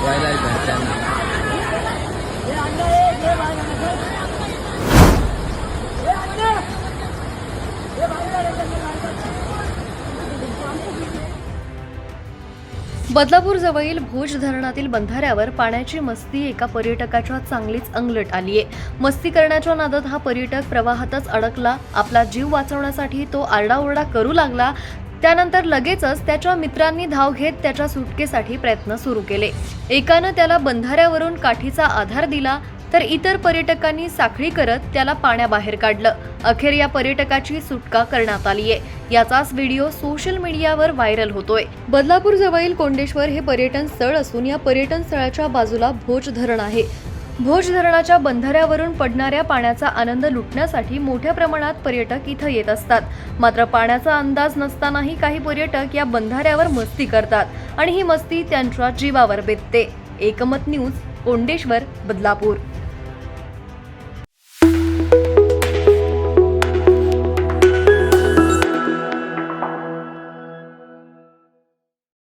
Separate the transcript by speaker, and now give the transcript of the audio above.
Speaker 1: शिकवायला घरच्यांना
Speaker 2: बदलापूर जवळील भोज धरणातील बंधाऱ्यावर पाण्याची मस्ती एका पर्यटकाच्या चांगलीच अंगलट आली आहे मस्ती करण्याच्या नादात हा पर्यटक प्रवाहातच अडकला. आपला जीव वाचवण्यासाठी तो आरडाओरडा करू लागला. त्यानंतर लगेचच त्याच्या मित्रांनी धाव घेत त्याच्या सुटकेसाठी प्रयत्न सुरू केले. एकानं त्याला बंधाऱ्यावरून काठीचा आधार दिला तर इतर पर्यटकांनी साखळी करत त्याला पाण्याबाहेर काढलं. अखेर या पर्यटकाची सुटका करण्यात आलीये याचाच व्हिडिओ सोशल मीडियावर व्हायरल होतोय. बदलापूर जवळील कोंडेश्वर हे पर्यटन स्थळ असून या पर्यटन स्थळाच्या बाजूला भोज धरण आहे. भोज धरणाच्या बंधाऱ्यावरून पडणाऱ्या पाण्याचा आनंद लुटण्यासाठी मोठ्या प्रमाणात पर्यटक इथं येत असतात. मात्र पाण्याचा अंदाज नसतानाही काही पर्यटक या बंधाऱ्यावर मस्ती करतात आणि ही मस्ती त्यांच्या जीवावर बेतते. एकमत न्यूज कोंडेश्वर बदलापूर.